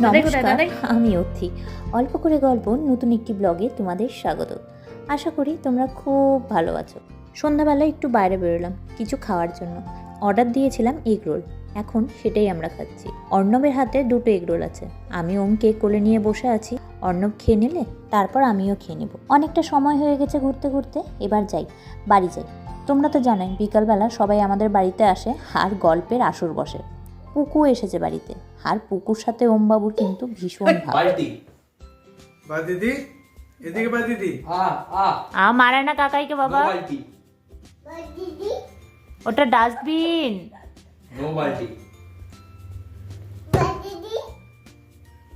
নমস্কার আমি অর্থি অল্প করে গল্প নতুন একটি ব্লগে তোমাদের স্বাগত। আশা করি তোমরা খুব ভালো আছো। সন্ধ্যাবেলায় একটু বাইরে বেরোলাম কিছু খাওয়ার জন্য। অর্ডার দিয়েছিলাম এগ রোল। এখন সেটাই আমরা খাচ্ছি। অর্ণবের হাতে দুটো এগ রোল আছে। আমি ওমকে কোলে নিয়ে বসে আছি। অর্ণব খেয়ে নিলে তারপর আমিও খেয়ে নেব। অনেকটা সময় হয়ে গেছে ঘুরতে ঘুরতে এবার যাই বাড়ি যাই। তোমরা তো জানোই বিকালবেলা সবাই আমাদের বাড়িতে আসে আর গল্পের আসর বসে। পুকু এসেছে বাড়িতে। আর পুকুর সাথে ওম ওমবাবুর কিন্তু ভীষণ বালতি বা দিদি। এদিকে বা দিদি। আ আ। আ মারে না কাকাইকে বাবা। বালতি ওটা ডাস্টবিন। নো বালতি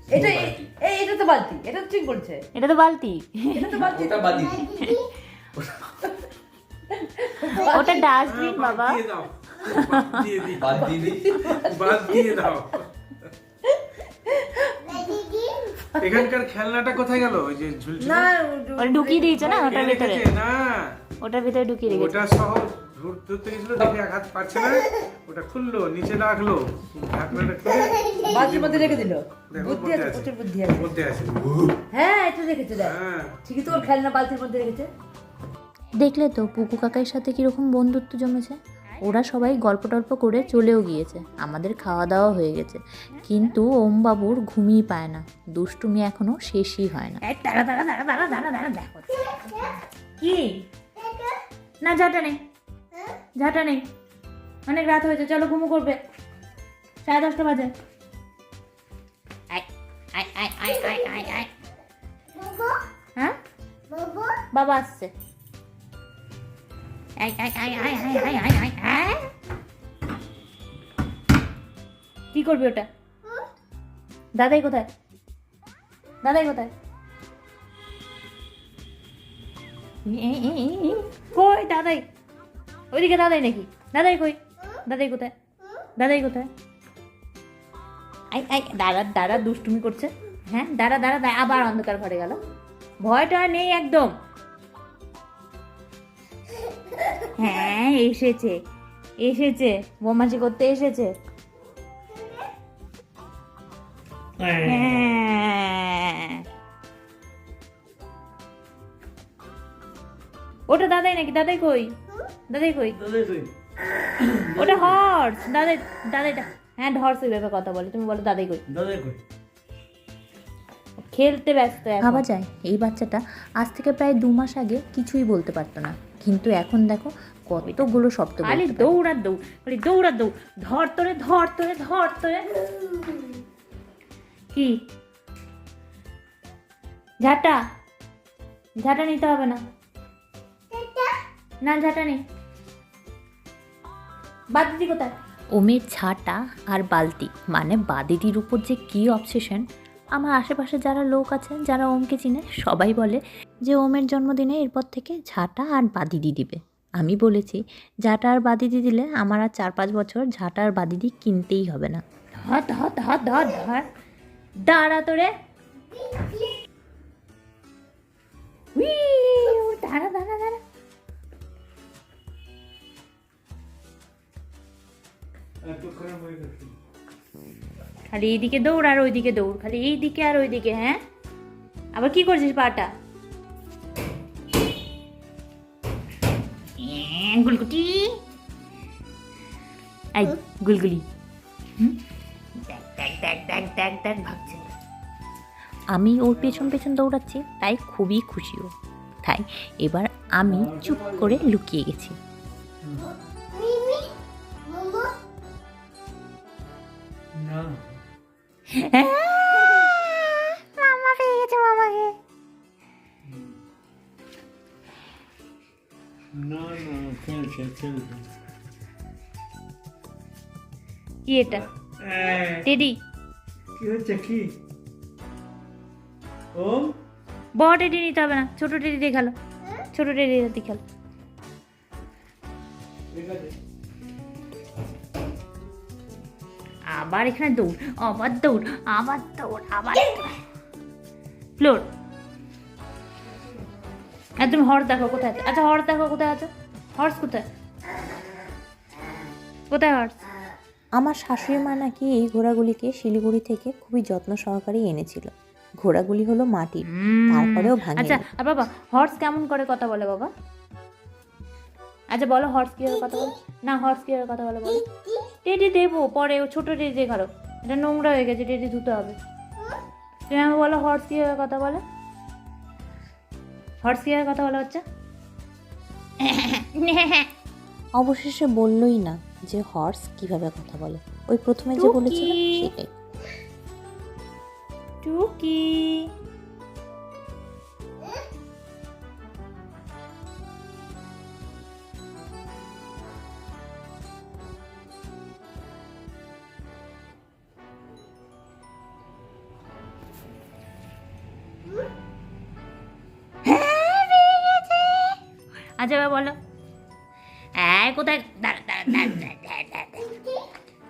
এটা এই এটা তো বালতি। এটা তো ঠিক বলছে। এটা তো বালতি। এটা তো বালতি। ওটা ডাস্টবিন বাবা। দিয়ে দাও। দিয়ে দি বালতি দিয়ে দাও। এখানকার খেলনাটা কোথায় গেল? ওই যে ঝুলছিল না ওটা ঢুকিয়ে দিয়েছে না? ওটার ভিতরে? না। ওটার ভিতরে ঢুকিয়ে রেখেছে। ওটা সহ ধর- ধরতে গেছিল দেখে আঘাত পাচ্ছে না। ওটা খুললো নিচে রাখল ঢাকনাটা খুলে বালতির মধ্যে রেখে দিল? বুদ্ধি আছে। প্রচুর বুদ্ধি আছে। মধ্যে আছে। হ্যাঁ এটা রেখেছে দেখ। হ্যাঁ। ঠিকই তো ওর খেলনা বালতির মধ্যে রেখেছে। দেখলে তো পুকু কাকার সাথে কীরকম বন্ধুত্ব জমেছে? ওরা সবাই গল্প টল্প করে চলেও গিয়েছে। আমাদের খাওয়া দাওয়া হয়ে গেছে। কিন্তু ওমবাবুর ঘুমিয়ে পায় না। দুষ্টুমি এখনও শেষই হয় না। দাঁড়া দাঁড়া দাঁড়া দাঁড়া দাঁড়া দাঁড়া দেখো কি? না ঝাঁটা নেই। ঝাঁটা নেই। অনেক রাত হয়েছে চলো ঘুমো করবে। সাড়ে দশটা বাজে। আয়, আয়, আয়, আয়, আয়, আয়, আয়। হ্যাঁ? বাবা আসছে। কি করবি ওটা? দাদাই কোথায়? দাদাই কোথায়? কই দাদাই? ওইদিকে দাদাই নাকি? দাদাই কই? দাদাই কোথায়? দাদাই কোথায়? আই আই দাদা দাদা দুষ্টুমি করছে। হ্যাঁ দাঁড়া দাঁড়া, আবার অন্ধকার ঘরে গেল। ভয়টা নেই একদম। হ্যাঁ এসেছে। এসেছে। বোমাচি করতে এসেছে। হ্যাঁ। ওটা দাদাই নাকি? দাদাই কই? দাদাই কই? ওটা হর্স দাদাই দাদাইটা হ্যাঁ হর্স ওইভাবে কথা বলে। তুমি বলো দাদাই কই? খেলতে ব্যস্ত ভাবা যায়। এই বাচ্চাটা আজ থেকে প্রায় দু মাস আগে কিছুই বলতে পারতো না। কিন্তু এখন দেখো কতগুলো শব্দ পারে। দৌড়া দৌড় খালি দৌড়া দৌড় ধর তোরে ধর তোরে ধর তোরে। কি? ঝাঁটা। ঝাঁটা নিতে হবে না। না ঝাঁটা নেই। বাদ দিদি কোথায়? ওমের ঝাঁটা আর বালতি মানে বাদিদির উপর যে কী অবসেশন আমার আশেপাশে যারা লোক আছেন যারা ওমকে চিনে সবাই বলে যে ওমের জন্মদিনে এরপর থেকে ঝাঁটা আর বাদিদি দিবে। আমি বলেছি, ঝাঁটা আর বাদিদি দিলে আমার আর চার পাঁচ বছর ঝাঁটা আর বাদিদি কিনতেই হবে না। দাঁড়া তোরে খালি এইদিকে দৌড় আর ওইদিকে দৌড়, খালি এইদিকে আর ওইদিকে হ্যাঁ? আবার কি করছিস পাটা? গুলগুটি এই গুলগুলি হুম? দেখ দেখ দেখ দেখ দেখ দেখ ভাবছে আমি ওর পেছন পেছন দৌড়াচ্ছি তাই খুবই খুশি ও। তাই এবার আমি চুপ করে লুকিয়ে গেছি। মামা কি এটা? টেডি। কি হচ্ছে কি? ও বড় টেডি নিতে হবে না ছোট টেডি দিয়ে খেলো। ছোট টেডি দিয়ে খেলো। আবার এখানে দৌড় আবার দৌড় আবার দৌড় আবার ফ্লোর। আর তুমি হর্স দেখো কোথায় আছে? আচ্ছা হর্স দেখো কোথায় আছে? হর্স কোথায়? কোথায় হর্স? আমার শাশুড়ি মা নাকি এই ঘোড়াগুলিকে শিলিগুড়ি থেকে খুবই যত্ন সহকারে এনেছিল। ঘোড়াগুলি হলো মাটির তারপরেও ভাঙে। আচ্ছা আর বাবা হর্স কেমন করে কথা বলে বাবা? আচ্ছা বলো হর্স কীভাবে কথা বলে? না হর্স কীভাবে কথা বলে বলো? টেডি দেবো পরে ও ছোটো টেডি ঘাড়ো এটা নোংরা হয়ে গেছে টেডি ধুতে হবে। তুমি আমি বলো হর্স কীভাবে কথা বলে? হর্স কীভাবে কথা বলে হচ্ছে অবশেষে বললই না। যে হর্স কীভাবে কথা বলে। ওই প্রথমে যে। বলেছিল সেটাই। টুকি। আচ্ছা বলো। এই, কোথায়।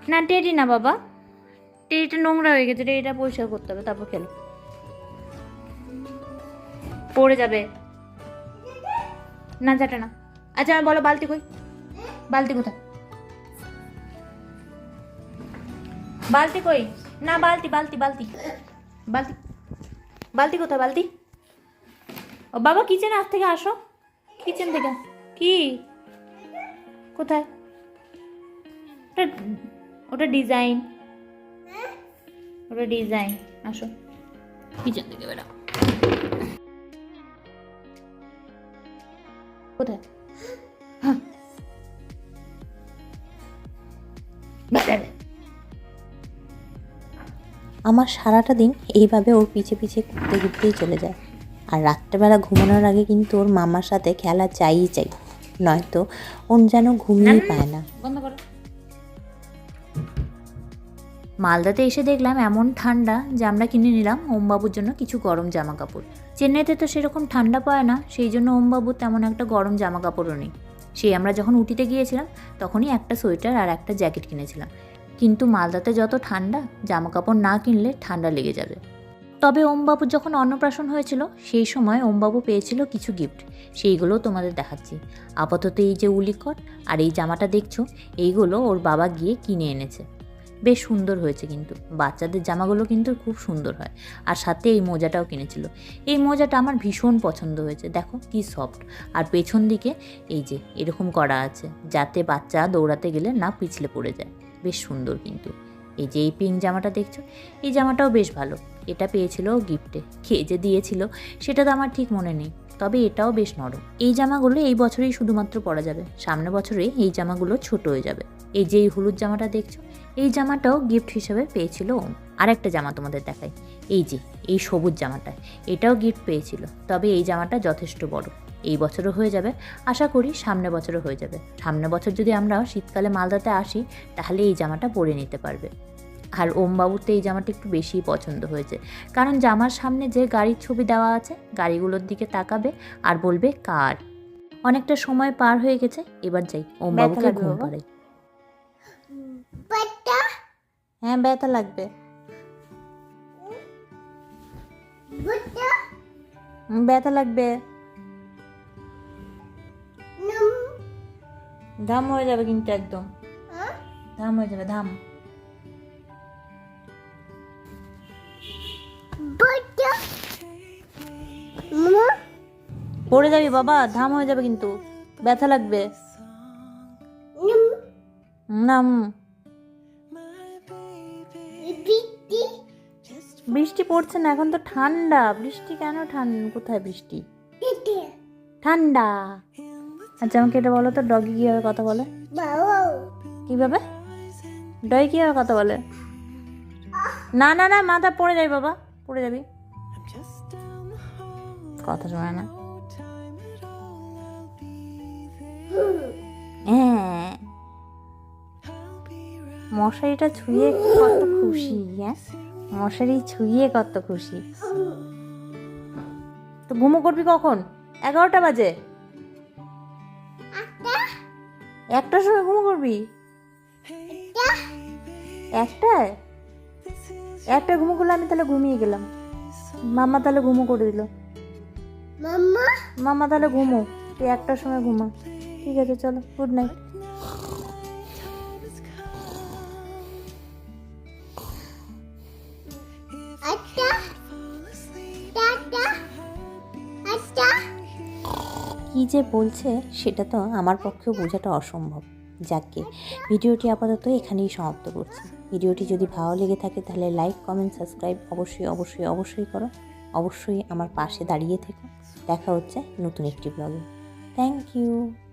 না, টেডি না, বাবা। টেডিটা নোংরা হয়ে গেছে, টেডিটা পরিষ্কার করতে হবে, তারপর খেলো। পড়ে যাবে। না যাটা না। আচ্ছা বলো, বালতি কই? বালতি কোথায়? বালতি কই? না, বালতি বালতি বালতি। বালতি বালতি কোথায়, বালতি? ও, বাবা কিচেনে আজ থেকে আসো। কিচেন থেকে। কি? কোথায়? ওটা ওটা ডিজাইন ওটা ডিজাইন আসো। কিচেন থেকে বেরো। কোথায়? হ্যাঁ। আমার সারাটা দিন এইভাবে ওর পিছে পিছে ঘুরতে ঘুরতেই চলে যায়। আর রাত্রেবেলা ঘুমানোর আগে কিন্তু ওর মামার সাথে খেলা চাইই চাই। নয়তো ওন যেন ঘুমিয়েই পায় না। মালদাতে এসে দেখলাম এমন ঠান্ডা যে আমরা কিনে নিলাম ওমবাবুর জন্য কিছু গরম জামা কাপড় চেন্নাইতে তো সেরকম ঠান্ডা পায় না সেই জন্য ওমবাবু তেমন একটা গরম জামা কাপড়ও নেই। সেই আমরা যখন উটিতে গিয়েছিলাম তখনই একটা সোয়েটার আর একটা জ্যাকেট কিনেছিলাম। কিন্তু মালদাতে যত ঠান্ডা জামা কাপড় না কিনলে ঠান্ডা লেগে যাবে। তবে ওমবাবুর যখন অন্নপ্রাশন হয়েছিল, সেই সময় ওমবাবু পেয়েছিল কিছু গিফট সেইগুলোও তোমাদের দেখাচ্ছি। আপাতত এই যে উলিকট আর এই জামাটা দেখছ, এইগুলো ওর বাবা গিয়ে কিনে এনেছে। বেশ সুন্দর হয়েছে কিন্তু। বাচ্চাদের জামাগুলো কিন্তু খুব সুন্দর হয়। আর সাথে এই মোজাটাও কিনেছিল। এই মোজাটা আমার ভীষণ পছন্দ হয়েছে। দেখো কি সফট আর পেছন দিকে এই যে এরকম করা আছে, যাতে বাচ্চা দৌড়াতে গেলে না পিছলে পড়ে যায়। বেশ সুন্দর কিন্তু। এই যে এই পিঙ্ক জামাটা দেখছ? এই জামাটাও বেশ ভালো। এটা পেয়েছিল গিফটে। কে যে দিয়েছিল, সেটা তো আমার ঠিক মনে নেই। তবে এটাও বেশ নরম। এই জামাগুলো এই বছরেই শুধুমাত্র পরা যাবে। সামনের বছরে এই জামাগুলো ছোট হয়ে যাবে। এই যে এই হলুদ জামাটা দেখছ? এই জামাটাও গিফট হিসেবে পেয়েছিল ওম। আর একটা জামা তোমাদের দেখাই। এই যে, এই সবুজ জামাটা। এটাও গিফট পেয়েছিল। তবে এই জামাটা যথেষ্ট বড়। এই বছরও হয়ে যাবে। আশা করি সামনে বছরও হয়ে যাবে। সামনে বছর যদি আমরা শীতকালে মালদাতে আসি তাহলে এই জামাটা পরে নিতে পারবে। আর ওমবাবুর তো এই জামাটা একটু বেশিই পছন্দ হয়েছে। কারণ জামার সামনে যে গাড়ির ছবি দেওয়া আছে গাড়িগুলোর দিকে তাকাবে আর বলবে কার? অনেকটা সময় পার হয়ে গেছে এবার যাই। ওমবাবুকে ঘুম? পাড়াই। হ্যাঁ ব্যথা লাগবে। ব্যথা লাগবে। ধাম হয়ে যাবে কিন্তু একদম। ধাম হয়ে যাবে ধাম। পড়ে যাবি বাবা ধাম হয়ে যাবে কিন্তু। ব্যথা লাগবে। নাম। বৃষ্টি? পড়ছে না এখন তো ঠান্ডা। বৃষ্টি কেন ঠান্ডা কোথায় বৃষ্টি? ঠান্ডা। আচ্ছা আমাকে এটা বলো তো ডগি কীভাবে কথা বলে? কীভাবে? ডগি কীভাবে কথা বলে? না না না, মাথা পড়ে যাবি বাবা, পড়ে যাবি। কথা শোনে না। হ্যাঁ। মশারিটা ছুঁয়ে কত খুশি হ্যাঁ? মশারি ছুঁয়ে কত খুশি। তো ঘুমো করবি কখন? এগারোটা বাজে। একটার সময় ঘুমো করবি? একটায়? একটা ঘুমো করলে আমি তাহলে ঘুমিয়ে গেলাম। মাম্মা তাহলে ঘুমো করে দিল। মাম্মা? মাম্মা তাহলে ঘুমো। তুই একটার সময় ঘুমা। ঠিক আছে চলো গুড নাইট আচ্ছা। আচ্ছা। কী যে বলছে সেটা তো আমার পক্ষেও বোঝাটা অসম্ভব। যাকে ভিডিওটি আপাতত এখানেই সমাপ্ত করছি। ভিডিওটি যদি ভালো লেগে থাকে তাহলে লাইক, কমেন্ট, সাবস্ক্রাইব অবশ্যই অবশ্যই অবশ্যই করো। অবশ্যই আমার পাশে দাঁড়িয়ে থেকো। দেখা হচ্ছে নতুন একটি ব্লগে। Thank you.